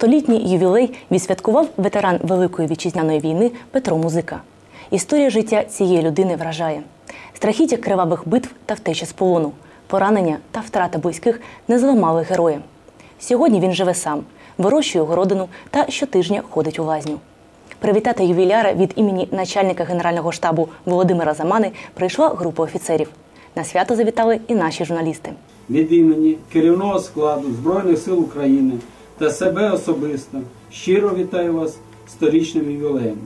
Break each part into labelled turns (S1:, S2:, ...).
S1: Столітній ювілей відсвяткував ветеран Великої вітчизняної війни Петро Музика. Історія життя цієї людини вражає страхіття кривавих битв та втечі з полону, поранення та втрата близьких не зламали героя. Сьогодні він живе сам, вирощує городину та щотижня ходить у лазню. Привітати ювіляра від імені начальника Генерального штабу Володимира Замани прийшла група офіцерів. На свято завітали і наші журналісти.
S2: від імені керівного складу Збройних сил України та себе особисто щиро вітаю вас сторічним ювілеєм.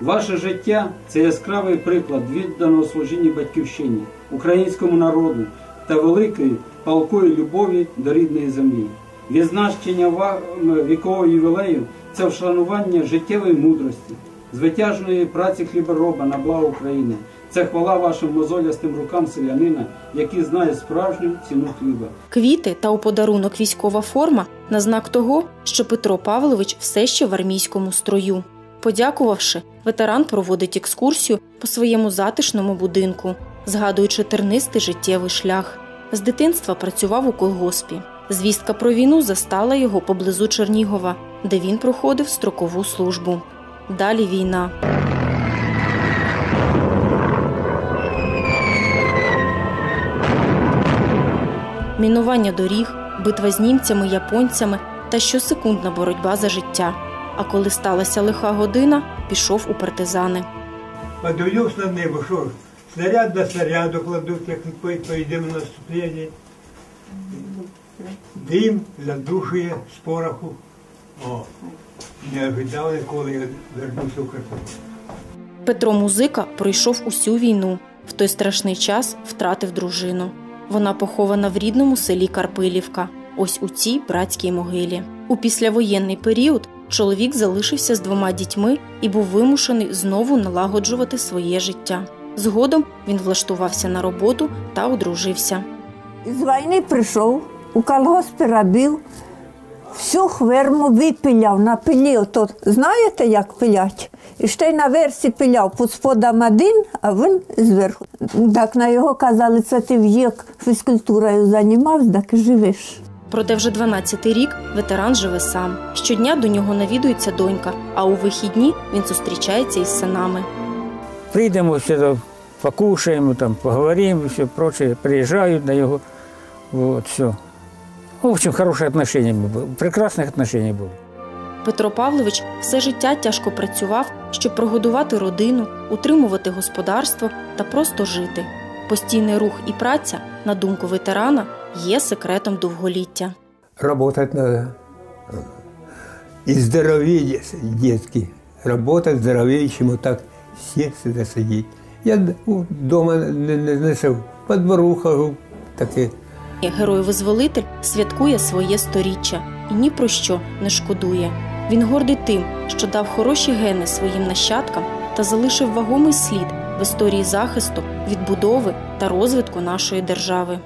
S2: Ваше життя це яскравий приклад відданого служіння батьківщині, українському народу та великої палкої любові до рідної землі. Відзначення вікового ювілею це вшанування життєвої мудрості, звитяжної праці хлібороба на благо України. Це хвала вашим мозолястим рукам селянина, який знає справжню ціну хліба.
S3: Квіти та у подарунок військова форма на знак того, що Петро Павлович все ще в армійському строю. Подякувавши, ветеран проводить екскурсію по своєму затишному будинку, згадуючи тернистий життєвий шлях. З дитинства працював у колгоспі. Звістка про війну застала його поблизу Чернігова, де він проходив строкову службу. Далі війна. Мінування доріг, битва з німцями, японцями та щосекундна боротьба за життя. А коли сталася лиха година, пішов у партизани.
S4: Подивлюсь на небо, що снаряд до снаряду кладуть, як ми поїдемо на наступлення. Дим задушує з пороху. О, не ожидав ніколи, я вернуся в Харків.
S3: Петро Музика пройшов усю війну. В той страшний час втратив дружину. Вона похована в рідному селі Карпилівка, ось у цій братській могилі. У післявоєнний період чоловік залишився з двома дітьми і був вимушений знову налагоджувати своє життя. Згодом він влаштувався на роботу та одружився.
S5: З війни прийшов, у колгосп робив, всю хверму випиляв, напилів. То знаєте, як пилять? І ще й на версі пиляв під сподом один, а він зверху. Так на його казали, це ти в'єк фізкультурою займався, так і живеш.
S3: Проте вже 12-й рік ветеран живе сам. Щодня до нього навідується донька, а у вихідні він зустрічається із синами.
S6: Прийдемо сюди, покушаємо, там, поговоримо, все прочее. Приїжджають на його. Вот, все. В общем, хорошие отношения были. Прекрасных отношений было.
S3: Петро Павлович все життя тяжко працював, щоб прогодувати родину, утримувати господарство та просто жити. Постійний рух і праця, на думку ветерана, є секретом довголіття.
S4: Работать надо. И здоровее детки. Работать здоровее, чем вот так сесть сюда сидеть. Я дома не, не, не сив, по двору хожу, таке.
S3: Герой-визволитель святкує своє сторіччя і ні про що не шкодує. Він гордий тим, що дав хороші гени своїм нащадкам та залишив вагомий слід в історії захисту, відбудови та розвитку нашої держави.